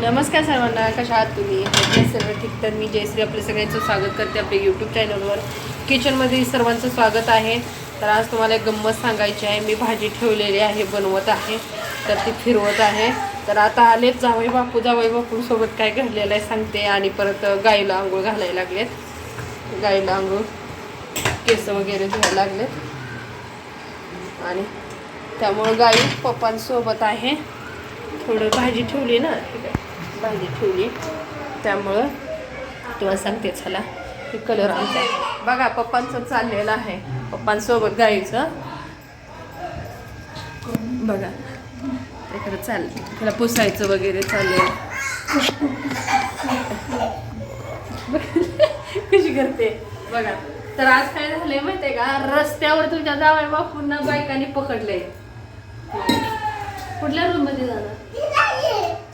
नमस्कार सर्वांना कशा आहात तुम्ही? सर्व ठीक. तर मी जयश्री आपल्या सगळ्यांचं स्वागत करते आपल्या यूट्यूब चॅनलवर किचनमध्ये सर्वांचं स्वागत आहे. तर आज तुम्हाला एक गंमत सांगायची आहे. मी भाजी ठेवलेली आहे बनवत आहे. तर ती फिरवत आहे. तर आता आलेत जावई बापू. जावई बापूंसोबत काय घडलेलं आहे सांगते. आणि परत गाईला आंघोळ घालायला लागलेत. गाईला आंघोळ केस वगैरे धुवायला लागलेत. आणि त्यामुळं गाई पप्पांसोबत आहे. थोडं भाजी ठेवली ना. ठीक आहे भाजी ठेवली. त्यामुळं तेव्हा सांगते चला हे कलर आमचा बघा पप्पांचं चाललेलं आहे. पप्पांसोबत गाईचं. बघा इकडे चाल त्याला पुसायचं वगैरे चाललंय कशी करते? बघा तर आज काय झालंय माहितीये का? रस्त्यावर तुमच्या जावई बापूंना बायकांनी पकडले कुठल्या रूममध्ये जाणार?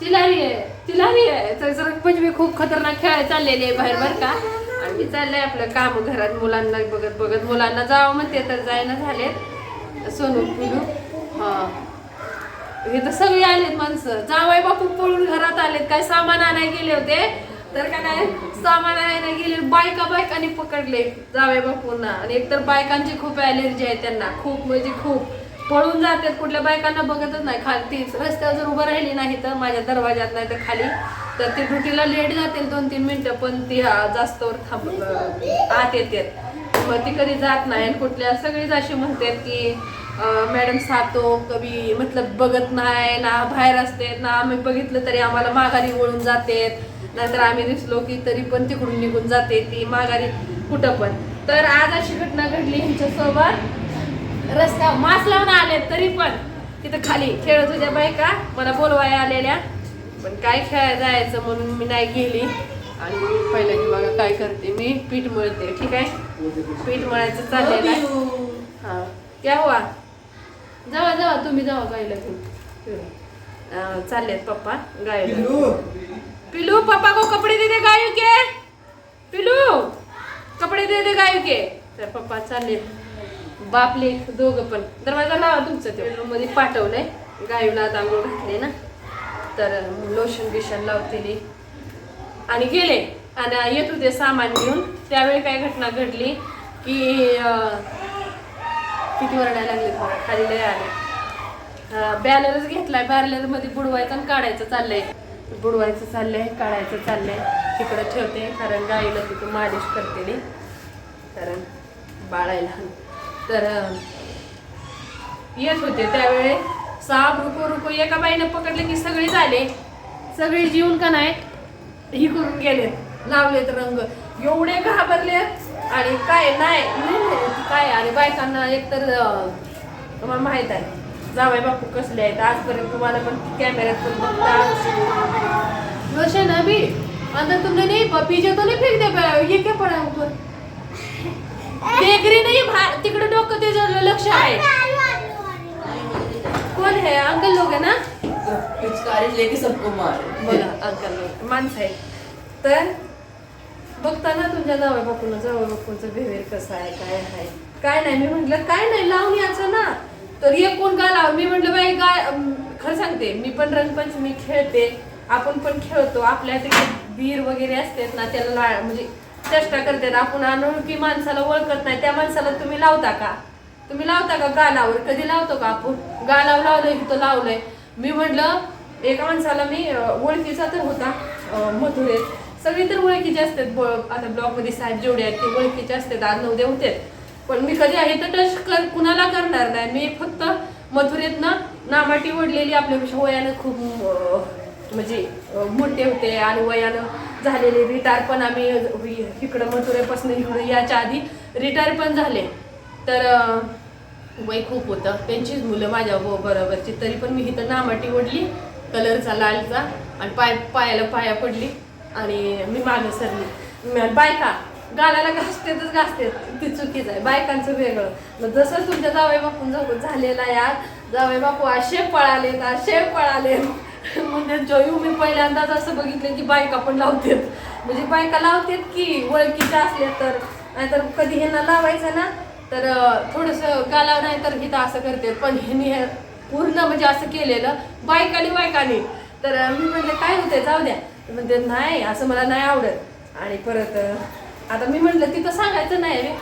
चिलारी आहे तिला आहे. तर जर पंचमी खूप खतरनाक खेळायला चाललेली आहे बाहेर बरं का? आणि चाललंय आपलं काम घरात मुलांना बघत बघत. मुलांना जावं म्हणते तर जायना झालेत. सोनू पिलू हा. हे तर सगळे आलेत माणसं. जावाय बापू पळून घरात आलेत. काय सामान आणायला गेले होते? तर का नाही? सामान आणायला गेले. बायका बायकांनी पकडले जावाय बापूंना. आणि एकतर बायकांची खूप ॲलर्जी आहे त्यांना. खूप म्हणजे खूप. पळून जातात कुठल्या बायकांना बघतच नाही खाली ती रस्त्यावर जर उभं राहिली नाही तर माझ्या दरवाजात नाही तर खाली. तर ती ड्युटीला लेट जातील दोन तीन मिनटं पण ती जास्तवर थांब आत येतात. मग ती कधी जात नाही आणि कुठल्या सगळीच अशी म्हणतात की मॅडम सातो कवी मतलब बघत नाही ना बाहेर असते ना आम्ही बघितलं तरी आम्हाला माघारी वळून जाते नाहीतर आम्ही दिसलो की तरी पण तिकडून निघून जाते ती माघारी कुठं पण. तर आज अशी घटना घडली ह्यांच्यासोबत रस्ता मास लावून आले तरी पण तिथं खाली खेळत होत्या बायका मला बोलवाया आलेल्या. पण काय खेळायला जायचं म्हणून मी नाही गेली. आणि पहिलं की बघा काय करते मी. पीठ मळते ठीक आहे? पीठ मळायचं चाललेलं आहे. हा क्या हुआ. जावा जावा तुम्ही जावा गायला घेऊन. चाललेत पप्पा गायला. पिलू पापा को कपड़े दे दे गायों के. पिलू कपडे दे दे गायों के. तर पप्पा चालले बाप लेख दोघं पण. दरवाजा लावा तुमचं ते. रूममध्ये पाठवलंय. गायूला आता आंघोळ घातले ना. तर लोशन बिशन लावतेली आणि गेले. आणि येत होते सामान घेऊन. त्यावेळी काय घटना घडली की किती वरडायला लागले खाली लय आले. बॅनरच घेतलाय. बॅनरमध्ये बुडवायचं आणि काढायचं चाललंय. बुडवायचं चाललंय काढायचं चाललंय. तिकडं ठेवते. कारण गाईला तिथं मालिश करते कारण बाळायला तर येत होते त्यावेळे. साप रुको रुको एका बाईनं पकडले की सगळे झाले सगळे जीवन का नाही? ही करून गेलेत. लावलेत रंग. एवढे घाबरले आणि काय नाही काय? आणि बायकांना एकतर तुम्हाला माहीत आहे. जावाय बापू कसले आहेत. आजपर्यंत तुम्हाला पण कॅमेऱ्यात पण बघता. रोशन अभी अंदर तुमने नहीं पीछे तो नहीं फेंक दे ये क्या पड़ा ऊपर देख रही नहीं तिकडे डोकं ते जरा लक्ष आहे. कोण है? अंकल लोग है ना? लेके सबको मारे बघा अंकल लोक माणसं आहे तर बघताना तुमच्या जावई बापून जावई बापूंचं बिहेवियर कसं आहे काय आहे? काय नाही मी म्हटलं काय नाही लावून याचं ना. तर एक कोण का लाव? मी म्हटलं बाई काय खरं सांगते मी पण रंगपंचमी खेळते आपण पण खेळतो. आपल्या तिकडे बीर वगैरे असतात ना त्याला म्हणजे चेष्टा करते आपण अनोळखी माणसाला ओळखत नाही. त्या माणसाला तुम्ही लावता का? तुम्ही लावता का गालावर? कधी लावतो का आपण? गालावर लावलंय इथं लावलंय? मी म्हटलं एका माणसाला मी ओळखीचा तर होता अं, मथुरेत तर ओळखीचे असतात. ब- आता ब्लॉगमध्ये साहेब जेवढे आहेत ते ओळखीचे असतात. आज नऊ होते. पण मी कधी आहे तर टच कर कुणाला करणार नाही. मी फक्त मथुरेत नामाटी ओढलेली आपल्यापेक्षा वयानं खूप म्हणजे मोठे होते आणि वयानं झालेले रिटायर पण आम्ही इकडं मथुरेपासून इकडं याच्या आधी रिटायर पण झाले. तर वय खूप होतं. त्यांचीच मुलं माझ्या बरोबरची. तरी पण मी इथं नामाटी ओढली कलरचा लालचा आणि पाय पायाला पाया पडली आणि मी मागे सरली. बायका गालाला घासतेतच घासते ती चुकीच आहे. बायकांचं वेगळं. मग जसं तुमच्या जावई बापून झालेला यार जावई बापू असे पळालेत असे पळाले म्हणजे जयू मी पहिल्यांदाच असं बघितलं की बायका पण लावतात. म्हणजे बायका लावतात की ओळखीच्या असल्या तर. नाहीतर कधी ह्यांना लावायचं ना तर थोडंसं गालाव नाही तर हिथं असं करते पण ह्यांनी हे पूर्ण म्हणजे असं केलेलं बायकाने बायकाने. तर मी म्हणले काय होतंय? जाऊ द्या. म्हणते नाही असं मला नाही आवडत. आणि परत आता मी म्हटलं तिथं सांगायचं नाही रे.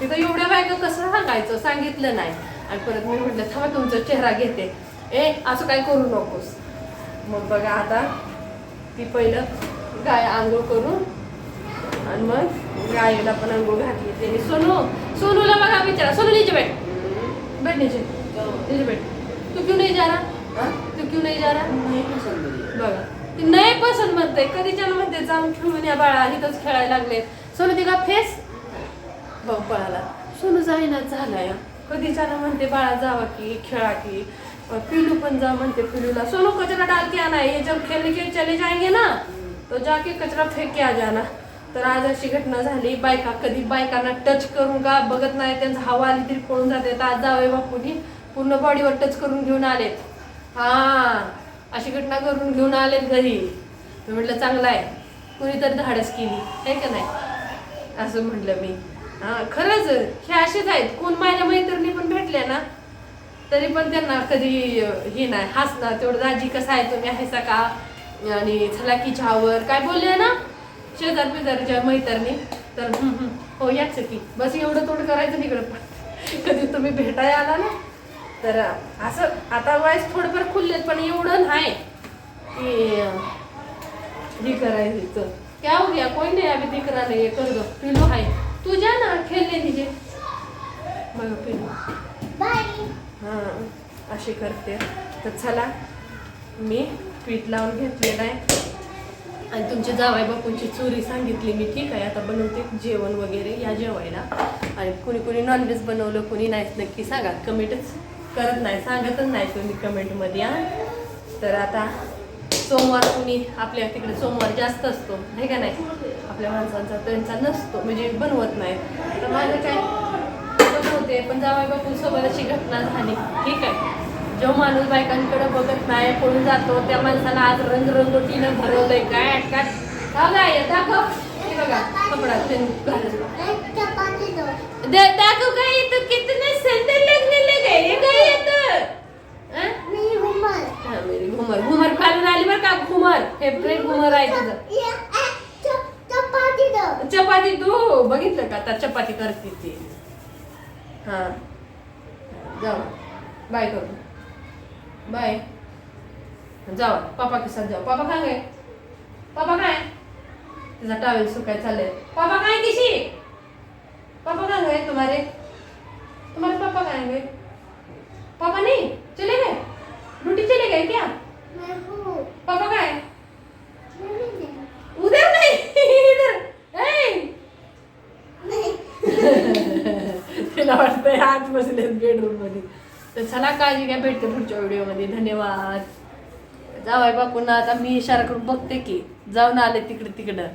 तिथं एवढ्या बायका कसं सांगायचं? सांगितलं नाही. आणि परत मी म्हटलं थांबा तुमचा चेहरा घेते. ए असं काय करू नकोस. मग बघा आता ती पहिलं गाय आंघोळ करून आणि मग गायला पण आंघोळ घातली. त्याने सोनू सोनूला बघा विचारा. सोनू नीचे बैठ. बैठ नीचे. नीचे बैठ. तू क्यों नहीं जा रहा हाँ? तू क्यों नहीं जा रहा बघा. ती नाही पसंत म्हणते. कधी त्याला म्हणते जाऊन खेळून या बाळा इथंच खेळायला लागले. सोनू ती का फेस? बघ बाळाला सोनू जाईना झाला या. कधी त्याला म्हणते बाळा जावा की खेळा की. पिलू पण जा म्हणते पीलूला सोनू कचरा डाल के आना है ये जब खेलने के चले जाएंगे ना तो जाके कचरा फेक के आ जाना. तर आज अशी घटना झाली बायका कधी बायकांना टच करून का बघत नाही त्यांचा हवा आली तरी पळून जाते. तर आज जावे बापूनी पूर्ण बॉडीवर टच करून घेऊन आलेत. हा अशी घटना करून घेऊन आलेत घरी. मी म्हटलं चांगलं आहे. कुणीतरी धाडस केली. आहे का नाही? असं म्हटलं मी. हा खरंच हे असेच आहेत. कोण माझ्या मैत्रिणी पण भेटल्या ना तरी पण त्यांना कधी हे नाही हसणार तेवढं दाजी कसं आहे तुम्ही आहे का? आणि चला की चहावर. काय बोलले ना? शेजार बिजारीच्या मैत्रिणी. तर हो याच की. बस एवढं तोड करायचं तिकडं पण कधी तुम्ही भेटायला आला ना? तर असं आता वाईस थोडंफार खुललेत पण एवढं नाही की हे करायचं. क्या हो गया? कोण नाही आम्ही दिकरा नाही कर दो. पिलो आहे तू जा ना खेळले तिचे मग पिलो हां अशी करते. तर चला मी पीठ लावून घेतलेलं आहे. आणि तुमच्या जावाई बापूंची चोरी सांगितली मी ठीक आहे. आता बनवते जेवण वगैरे या जेवायला. आणि कुणी कुणी नॉनव्हेज बनवलं कुणी नाहीच नक्की सांगा. कमेंटच करत नाही सांगतच नाही तुम्ही कमेंटमध्ये या तर आता सोमवार कुणी आपल्या तिकडे सोमवार जास्त असतो आहे का नाही? आपल्या माणसांचा त्यांचा नसतो म्हणजे बनवत नाही. तर माझं काय? बनवते पण जावाई बापू सोबत अशी घटना झाली. ठीक आहे. जो माणूस बायकांकडे बघत नाही पळून जातो त्या माणसाला आज रंगरंगोटीनं भरवलंय. काय दाखव हे बघा. कपडा ते घालून. दे- दाखव काय येतं. कितने सेंटर लगने लगे हे काय येतं? मेरी घुमर. घुमर खालून आली बरं का? घुमर. फेवरेट घुमर आहे तुझं. चपाती तू? बघितलं का? आता चपाती करते ती. हां. जाऊ. बाय करू. बाय जाऊ. पापा के जाऊ. पापा काय गए? पापा काय तिचा टावेल सुकाय चाललंय. पापा काय किशी पापा काय गए तुम्हारे पापा कहाँ गए पापा नहीं चले गए ड्यूटी चले गए क्या पापा कहाँ है उधर नहीं इधर ए! तिला वाटतंय आत बसलेत बेडरूममध्ये तर चला काळजी घ्या भेटते पुढच्या व्हिडिओमध्ये. धन्यवाद. जावाय बापूंना आता मी इशारा करून बघते की जाऊन आले तिकडे तिकडं